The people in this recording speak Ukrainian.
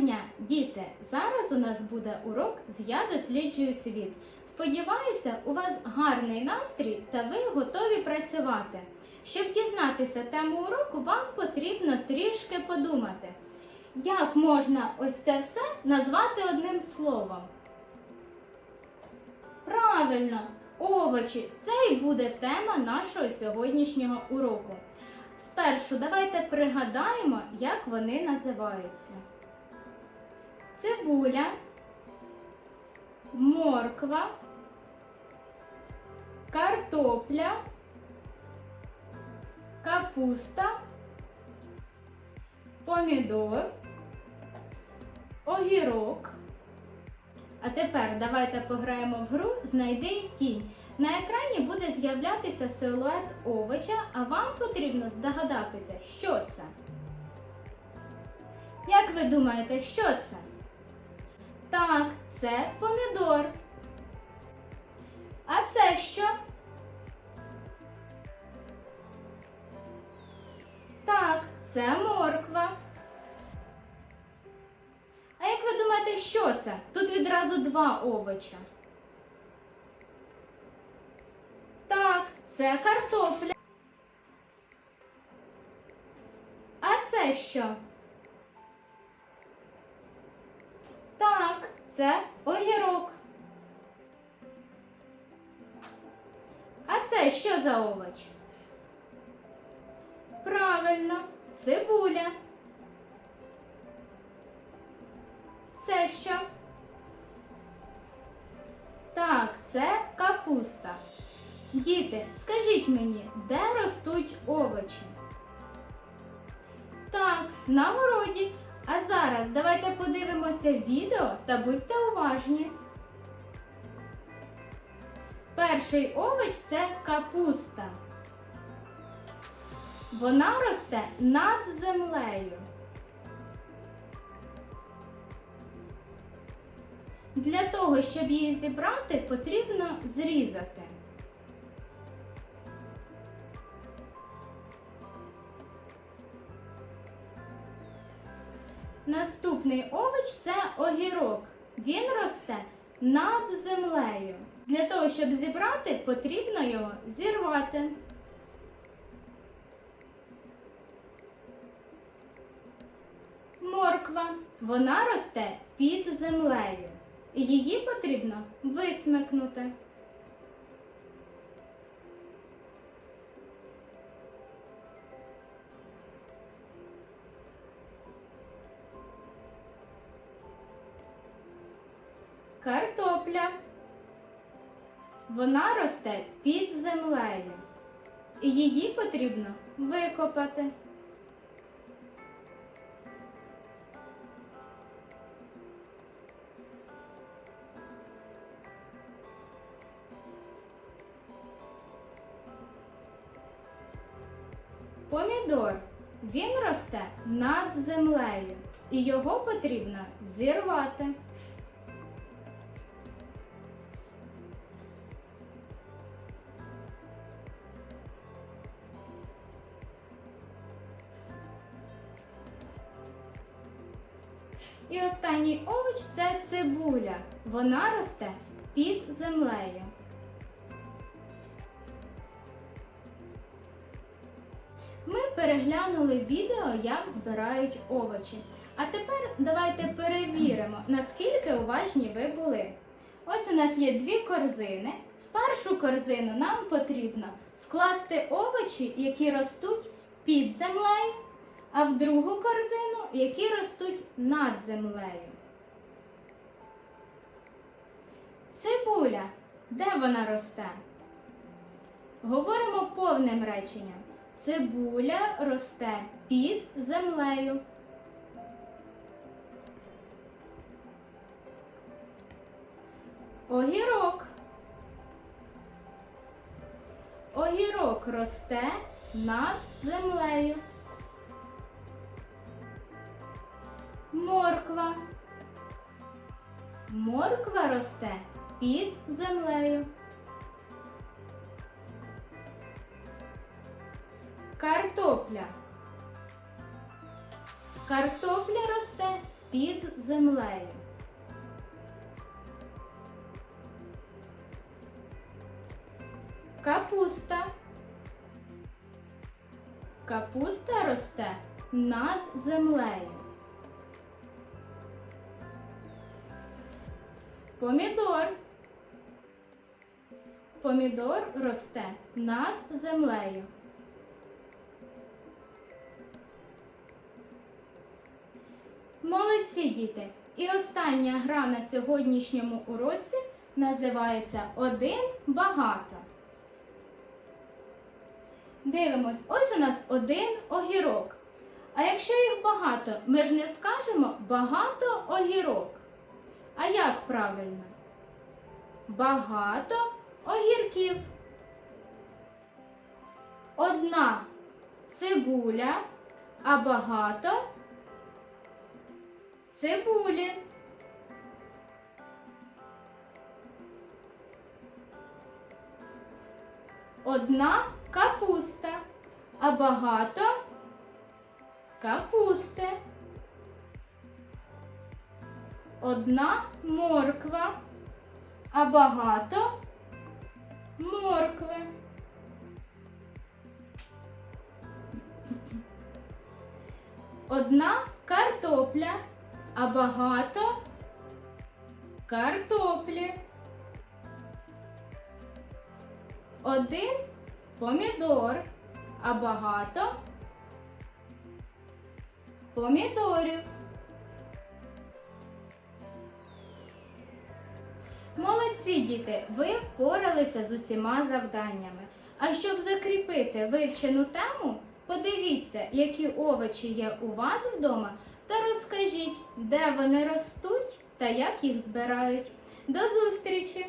дня, діти! Зараз у нас буде урок з Я досліджую світ. Сподіваюся, у вас гарний настрій та ви готові працювати. Щоб дізнатися тему уроку, вам потрібно трішки подумати, як можна ось це все назвати одним словом. Правильно, овочі це і буде тема нашого сьогоднішнього уроку. Спершу давайте пригадаємо, як вони називаються. Цибуля, морква, картопля, капуста, помідор, огірок. А тепер давайте пограємо в гру Знайди тінь. На екрані буде з'являтися силует овоча, а вам потрібно здогадатися, що це. Як ви думаєте, що це? Так, це помідор. А це що? Так, це морква. А як ви думаєте, що це? Тут відразу два овоча. Так, це картопля. А це що? Це огірок. А це що за овоч? Правильно, цибуля. Це що? Так, це капуста. Діти, скажіть мені, де ростуть овочі? Так, на городі. А зараз давайте подивимося відео та будьте уважні. Перший овоч це капуста. Вона росте над землею. Для того, щоб її зібрати, потрібно зрізати. Наступний овоч це огірок. Він росте над землею. Для того, щоб зібрати, потрібно його зірвати. Морква. Вона росте під землею. Її потрібно висмикнути. Картопля. Вона росте під землею. І її потрібно викопати. Помідор. Він росте над землею. І його потрібно зірвати. І останній овоч це цибуля. Вона росте під землею. Ми переглянули відео, як збирають овочі. А тепер давайте перевіримо, наскільки уважні ви були. Ось у нас є дві корзини. В першу корзину нам потрібно скласти овочі, які ростуть під землею, а в другу корзину, які ростуть над землею. Цибуля. Де вона росте? Говоримо повним реченням. Цибуля росте під землею. Огірок. Огірок росте над землею. Морква. Морква росте під землею. Картопля. Картопля росте під землею? Капуста. Капуста росте над землею. Помідор. Помідор росте над землею. Молодці діти! І остання гра на сьогоднішньому уроці називається Один багато. Дивимось, ось у нас один огірок. А якщо їх багато, ми ж не скажемо багато огірок. А як правильно? Багато огірків. Одна цибуля, а багато цибулі. Одна капуста, а багато капусти. Одна морква, а багато моркви. Одна картопля, а багато картоплі. Один помідор, а багато помідорів. Молодці діти, ви впоралися з усіма завданнями. А щоб закріпити вивчену тему, подивіться, які овочі є у вас вдома, та розкажіть, де вони ростуть та як їх збирають. До зустрічі!